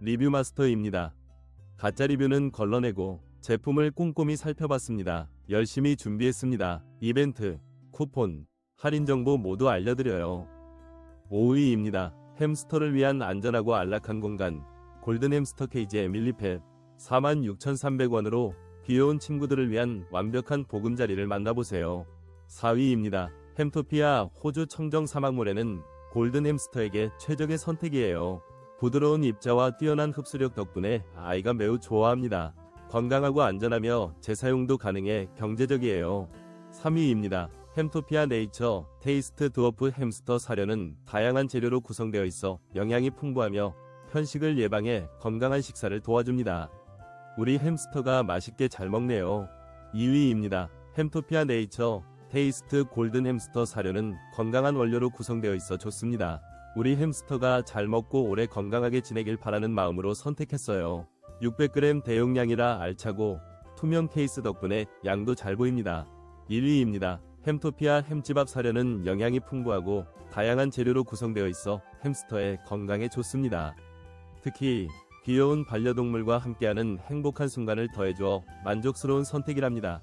리뷰 마스터입니다. 가짜 리뷰는 걸러내고 제품을 꼼꼼히 살펴봤습니다. 열심히 준비했습니다. 이벤트, 쿠폰, 할인 정보 모두 알려드려요. 5위입니다. 햄스터를 위한 안전하고 안락한 공간 골든 햄스터 케이지 에밀리펫 46,300원으로 귀여운 친구들을 위한 완벽한 보금자리를 만나보세요. 4위입니다. 햄토피아 호주 청정 사막모래는 골든 햄스터에게 최적의 선택이에요. 부드러운 입자와 뛰어난 흡수력 덕분에 아이가 매우 좋아합니다. 건강하고 안전하며 재사용도 가능해 경제적이에요. 3위입니다. 햄토피아 네이처 테이스트 드워프 햄스터 사료는 다양한 재료로 구성되어 있어 영양이 풍부하며 편식을 예방해 건강한 식사를 도와줍니다. 우리 햄스터가 맛있게 잘 먹네요. 2위입니다. 햄토피아 네이처 테이스트 골든 햄스터 사료는 건강한 원료로 구성되어 있어 좋습니다. 우리 햄스터가 잘 먹고 오래 건강하게 지내길 바라는 마음으로 선택했어요. 600g 대용량이라 알차고 투명 케이스 덕분에 양도 잘 보입니다. 1위입니다. 햄토피아 햄집합 사료는 영양이 풍부하고 다양한 재료로 구성되어 있어 햄스터의 건강에 좋습니다. 특히 귀여운 반려동물과 함께하는 행복한 순간을 더해줘 만족스러운 선택이랍니다.